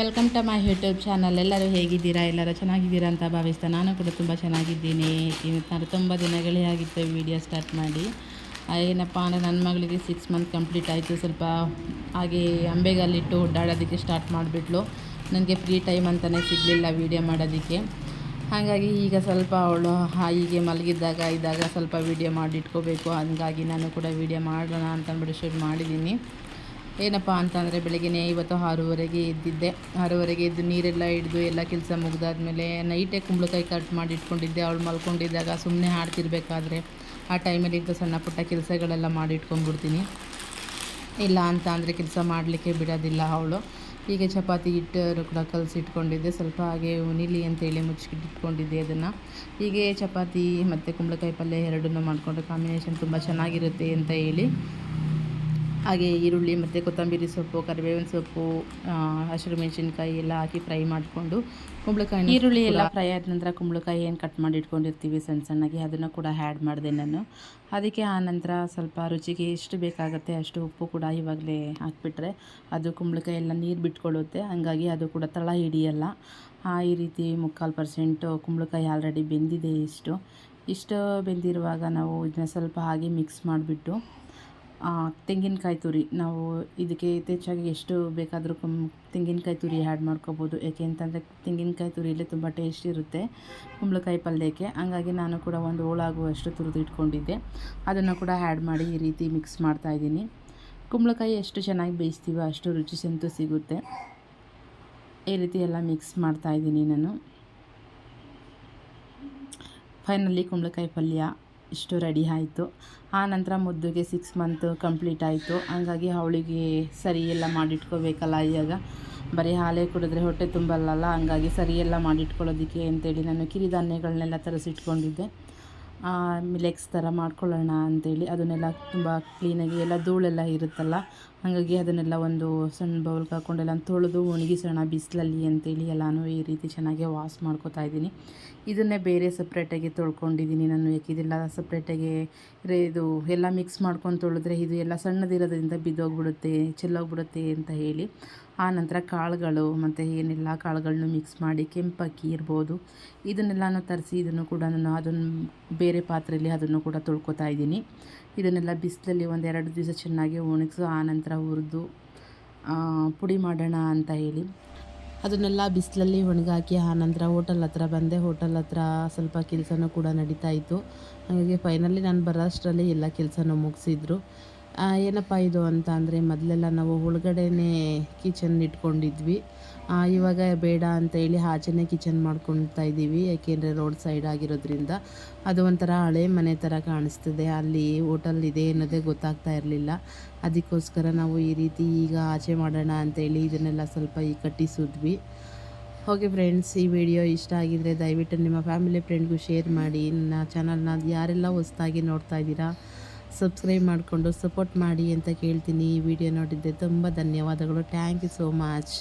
Welcome to my YouTube channel ಎಲ್ಲರೂ ಹೇಗಿದ್ದೀರಾ? ಎಲ್ಲರೂ ಚೆನ್ನಾಗಿದ್ದೀರಾ ಅಂತ ಭಾವಿಸ್ತಾ ನಾನು ಕೂಡ ತುಂಬ ಚೆನ್ನಾಗಿದ್ದೀನಿ. ನಾನು ತುಂಬ ದಿನಗಳೇ ಆಗಿತ್ತು ವಿಡಿಯೋ ಸ್ಟಾರ್ಟ್ ಮಾಡಿ. ಏನಪ್ಪ ಅಂದರೆ ನನ್ನ ಮಗಳಿಗೆ ಸಿಕ್ಸ್ ಮಂತ್ ಕಂಪ್ಲೀಟ್ ಆಯಿತು. ಸ್ವಲ್ಪ ಹಾಗೆ ಅಂಬೆಗಾಲಿಟ್ಟು ಓಡಾಡೋದಕ್ಕೆ ಸ್ಟಾರ್ಟ್ ಮಾಡಿಬಿಟ್ಲು. ನನಗೆ ಫ್ರೀ ಟೈಮ್ ಅಂತಲೇ ಸಿಗಲಿಲ್ಲ ವೀಡಿಯೋ ಮಾಡೋದಕ್ಕೆ. ಹಾಗಾಗಿ ಈಗ ಸ್ವಲ್ಪ ಅವಳು ಹೀಗೆ ಮಲಗಿದ್ದಾಗ, ಇದ್ದಾಗ ಸ್ವಲ್ಪ ವೀಡಿಯೋ ಮಾಡಿಟ್ಕೋಬೇಕು ಹಾಗಾಗಿ ನಾನು ಕೂಡ ವೀಡಿಯೋ ಮಾಡೋಣ ಅಂತ ಅಂದ್ಬಿಟ್ಟು ಶುರು ಮಾಡಿದ್ದೀನಿ. ಏನಪ್ಪ ಅಂತಂದರೆ ಬೆಳಗ್ಗೆ ಇವತ್ತು ಆರೂವರೆಗೆ ಎದ್ದಿದ್ದೆ. ಆರೂವರೆಗೆ ಎದ್ದು ನೀರೆಲ್ಲ ಹಿಡಿದು ಎಲ್ಲ ಕೆಲಸ ಮುಗ್ದಾದ್ಮೇಲೆ ನೈಟೇ ಕುಂಬಳಕಾಯಿ ಕಟ್ ಮಾಡಿ ಇಟ್ಕೊಂಡಿದ್ದೆ. ಅವಳು ಮಲ್ಕೊಂಡಿದ್ದಾಗ ಸುಮ್ಮನೆ ಹಾಡ್ತಿರ್ಬೇಕಾದ್ರೆ ಆ ಟೈಮಲ್ಲಿ ಇಂಥ ಸಣ್ಣ ಪುಟ್ಟ ಕೆಲಸಗಳೆಲ್ಲ ಮಾಡಿ ಇಟ್ಕೊಂಡ್ಬಿಡ್ತೀನಿ. ಇಲ್ಲ ಅಂತ ಅಂದರೆ ಕೆಲಸ ಮಾಡಲಿಕ್ಕೆ ಬಿಡೋದಿಲ್ಲ ಅವಳು. ಹೀಗೆ ಚಪಾತಿ ಹಿಟ್ಟು ಕೂಡ ಕಲಸಿ ಇಟ್ಕೊಂಡಿದ್ದೆ. ಸ್ವಲ್ಪ ಹಾಗೆ ಉನಿಲಿ ಅಂತೇಳಿ ಮುಚ್ಚಿಟ್ಟು ಇಟ್ಕೊಂಡಿದ್ದೆ ಅದನ್ನು. ಹೀಗೆ ಚಪಾತಿ ಮತ್ತು ಕುಂಬಳಕಾಯಿ ಪಲ್ಯ ಎರಡನ್ನೂ ಮಾಡಿಕೊಂಡ್ರೆ ಕಾಂಬಿನೇಷನ್ ತುಂಬ ಚೆನ್ನಾಗಿರುತ್ತೆ ಅಂತ ಹೇಳಿ ಹಾಗೆ ಈರುಳ್ಳಿ ಮತ್ತು ಕೊತ್ತಂಬರಿ ಸೊಪ್ಪು ಕರಿಬೇವಿನ ಸೊಪ್ಪು ಹಸಿರು ಮೆಣಸಿನ್ಕಾಯಿ ಎಲ್ಲ ಹಾಕಿ ಫ್ರೈ ಮಾಡಿಕೊಂಡು ಕುಂಬಳಕಾಯಿ ಈರುಳ್ಳಿ ಎಲ್ಲ ಫ್ರೈ ಆದ ನಂತರ ಕುಂಬಳಕಾಯಿ ಏನು ಕಟ್ ಮಾಡಿ ಇಟ್ಕೊಂಡಿರ್ತೀವಿ ಸಣ್ಣ ಸಣ್ಣಗೆ ಅದನ್ನು ಕೂಡ ಆ್ಯಡ್ ಮಾಡಿದೆ ನಾನು. ಅದಕ್ಕೆ ಆ ನಂತರ ಸ್ವಲ್ಪ ರುಚಿಗೆ ಎಷ್ಟು ಬೇಕಾಗುತ್ತೆ ಅಷ್ಟು ಉಪ್ಪು ಕೂಡ ಇವಾಗಲೇ ಹಾಕ್ಬಿಟ್ರೆ ಅದು ಕುಂಬಳಕಾಯಿ ಎಲ್ಲ ನೀರು ಬಿಟ್ಕೊಳ್ಳುತ್ತೆ. ಹಾಗಾಗಿ ಅದು ಕೂಡ ತಳ ಹಿಡಿಯಲ್ಲ. ಆ, ಈ ರೀತಿ ಮುಕ್ಕಾಲು ಪರ್ಸೆಂಟು ಕುಂಬಳಕಾಯಿ ಆಲ್ರೆಡಿ ಬೆಂದಿದೆ ಇಷ್ಟು. ಇಷ್ಟು ಬೆಂದಿರುವಾಗ ನಾವು ಇದನ್ನ ಸ್ವಲ್ಪ ಹಾಗೆ ಮಿಕ್ಸ್ ಮಾಡಿಬಿಟ್ಟು ತೆಂಗಿನಕಾಯಿ ತುರಿ. ನಾವು ಇದಕ್ಕೆ ಯಥೇಚ್ಛಾಗಿ ಎಷ್ಟು ಬೇಕಾದರೂ ಕಮ್ ತೆಂಗಿನಕಾಯಿ ತುರಿ ಆ್ಯಡ್ ಮಾಡ್ಕೋಬೋದು. ಯಾಕೆ ಅಂತಂದರೆ ತೆಂಗಿನಕಾಯಿ ತುರಿಯಲ್ಲಿ ತುಂಬ ಟೇಸ್ಟ್ ಇರುತ್ತೆ ಕುಂಬಳಕಾಯಿ ಪಲ್ಯಕ್ಕೆ. ಹಂಗಾಗಿ ನಾನು ಕೂಡ ಒಂದು ಹೋಳಾಗುವಷ್ಟು ತುರಿದು ಇಟ್ಕೊಂಡಿದ್ದೆ. ಅದನ್ನು ಕೂಡ ಆ್ಯಡ್ ಮಾಡಿ ಈ ರೀತಿ ಮಿಕ್ಸ್ ಮಾಡ್ತಾಯಿದ್ದೀನಿ ಕುಂಬಳಕಾಯಿ ಎಷ್ಟು ಚೆನ್ನಾಗಿ ಬೇಯಿಸ್ತೀವೋ ಅಷ್ಟು ರುಚಿ ಸಂತು ಸಿಗುತ್ತೆ. ಈ ರೀತಿ ಎಲ್ಲ ಮಿಕ್ಸ್ ಮಾಡ್ತಾಯಿದ್ದೀನಿ ನಾನು. ಫೈನಲಿ ಕುಂಬಳಕಾಯಿ ಪಲ್ಯ. ಇಷ್ಟು ರೆಡಿ ಆಯಿತು. ಆ ನಂತರ ಮುದ್ದುಗೆ ಸಿಕ್ಸ್ ಮಂತ್ ಕಂಪ್ಲೀಟ್ ಆಯಿತು. ಹಂಗಾಗಿ ಅವಳಿಗೆ ಸರಿ ಎಲ್ಲ ಮಾಡಿಟ್ಕೋಬೇಕಲ್ಲ ಇವಾಗ. ಬರೀ ಹಾಲೇ ಕುಡಿದ್ರೆ ಹೊಟ್ಟೆ ತುಂಬಲ್ಲಲ್ಲ, ಹಂಗಾಗಿ ಸರಿಯೆಲ್ಲ ಮಾಡಿಟ್ಕೊಳ್ಳೋದಕ್ಕೆ ಅಂತೇಳಿ ನಾನು ಕಿರಿಧಾನ್ಯಗಳನ್ನೆಲ್ಲ ತರಿಸಿಟ್ಕೊಂಡಿದ್ದೆ. ಮಿಲೆಕ್ಸ್ ಥರ ಮಾಡ್ಕೊಳ್ಳೋಣ ಅಂತೇಳಿ. ಅದನ್ನೆಲ್ಲ ತುಂಬ ಕ್ಲೀನಾಗಿ ಎಲ್ಲ ಧೂಳೆಲ್ಲ ಇರುತ್ತಲ್ಲ ಹಾಗಾಗಿ ಅದನ್ನೆಲ್ಲ ಒಂದು ಸಣ್ಣ ಬೌಲ್ಗೆ ಹಾಕ್ಕೊಂಡೆಲ್ಲ ತೊಳೆದು ಒಣಗಿಸೋಣ ಬಿಸಿಲಲ್ಲಿ ಅಂತೇಳಿ ಎಲ್ಲನೂ ಈ ರೀತಿ ಚೆನ್ನಾಗಿ ವಾಶ್ ಮಾಡ್ಕೋತಾ ಇದ್ದೀನಿ. ಇದನ್ನೇ ಬೇರೆ ಸಪ್ರೇಟಾಗಿ ತೊಳ್ಕೊಂಡಿದ್ದೀನಿ ನಾನು ಯಾಕಿದೆಲ್ಲ ಸಪ್ರೇಟಾಗಿ ಇದು ಎಲ್ಲ ಮಿಕ್ಸ್ ಮಾಡ್ಕೊಂಡು ತೊಳೆದ್ರೆ ಇದು ಎಲ್ಲ ಸಣ್ಣದಿರೋದ್ರಿಂದ ಬಿದ್ದೋಗ್ಬಿಡುತ್ತೆ, ಚೆಲ್ಲೋಗ್ಬಿಡುತ್ತೆ ಅಂತ ಹೇಳಿ. ಆ ನಂತರ ಕಾಳುಗಳು ಮತ್ತು ಏನೆಲ್ಲ ಕಾಳುಗಳನ್ನು ಮಿಕ್ಸ್ ಮಾಡಿ ಕೆಂಪಕ್ಕಿ ಇರ್ಬೋದು, ಇದನ್ನೆಲ್ಲನೂ ತರಿಸಿ ಇದನ್ನು ಕೂಡ ನಾನು ಅದನ್ನು ಬೇರೆ ಪಾತ್ರೆಯಲ್ಲಿ ಅದನ್ನು ಕೂಡ ತೊಳ್ಕೊತಾ ಇದ್ದೀನಿ. ಇದನ್ನೆಲ್ಲ ಬಿಸಿಲಲ್ಲಿ ಒಂದೆರಡು ದಿವಸ ಚೆನ್ನಾಗಿ ಒಣಗಿಸು, ಆ ನಂತರ ಹುರಿದು ಪುಡಿ ಮಾಡೋಣ ಅಂತ ಹೇಳಿ. ಅದನ್ನೆಲ್ಲ ಬಿಸಿಲಲ್ಲಿ ಒಣಗಾಕಿ, ಆ ನಂತರ ಹೋಟೆಲ್ ಹತ್ರ ಬಂದೆ. ಹೋಟಲ್ ಹತ್ರ ಸ್ವಲ್ಪ ಕೆಲಸನೂ ಕೂಡ ನಡೀತಾ ಇತ್ತು. ಹಾಗಾಗಿ ಫೈನಲಿ ನಾನು ಬರೋಷ್ಟರಲ್ಲಿ ಎಲ್ಲ ಕೆಲಸನೂ ಮುಗಿಸಿದ್ರು. ಏನಪ್ಪ ಇದು ಅಂತ ಅಂದರೆ ಮೊದಲೆಲ್ಲ ನಾವು ಒಳಗಡೆನೇ ಕಿಚನ್ ಇಟ್ಕೊಂಡಿದ್ವಿ. ಇವಾಗ ಬೇಡ ಅಂತ ಹೇಳಿ ಆಚೆನೇ ಕಿಚನ್ ಮಾಡ್ಕೊಳ್ತಾ ಇದ್ದೀವಿ ಯಾಕೆಂದರೆ ರೋಡ್ ಸೈಡ್ ಆಗಿರೋದ್ರಿಂದ ಅದು ಒಂಥರ ಹಳೆ ಮನೆ ಥರ ಕಾಣಿಸ್ತದೆ. ಅಲ್ಲಿ ಹೋಟೆಲ್ ಇದೆ ಅನ್ನೋದೇ ಗೊತ್ತಾಗ್ತಾ ಇರಲಿಲ್ಲ. ಅದಕ್ಕೋಸ್ಕರ ನಾವು ಈ ರೀತಿ ಈಗ ಆಚೆ ಮಾಡೋಣ ಅಂತೇಳಿ ಇದನ್ನೆಲ್ಲ ಸ್ವಲ್ಪ ಈ ಕಟ್ಟಿಸಿದ್ವಿ ಓಕೆ ಫ್ರೆಂಡ್ಸ್ ಈ ವಿಡಿಯೋ ಇಷ್ಟ ಆಗಿದರೆ ದಯವಿಟ್ಟು ನಿಮ್ಮ ಫ್ಯಾಮಿಲಿ ಫ್ರೆಂಡ್ಗೂ ಶೇರ್ ಮಾಡಿ. ನನ್ನ ಚಾನಲ್ನ ಯಾರೆಲ್ಲ ಹೊಸ್ದಾಗಿ ನೋಡ್ತಾ ಇದ್ದೀರಾ ಸಬ್ಸ್ಕ್ರೈಬ್ ಮಾಡಿಕೊಂಡು ಸಪೋರ್ಟ್ ಮಾಡಿ ಅಂತ ಕೇಳ್ತೀನಿ ಈ ವಿಡಿಯೋ ನೋಡಿದ್ದೆ ತುಂಬ ಧನ್ಯವಾದಗಳು. Thank you so much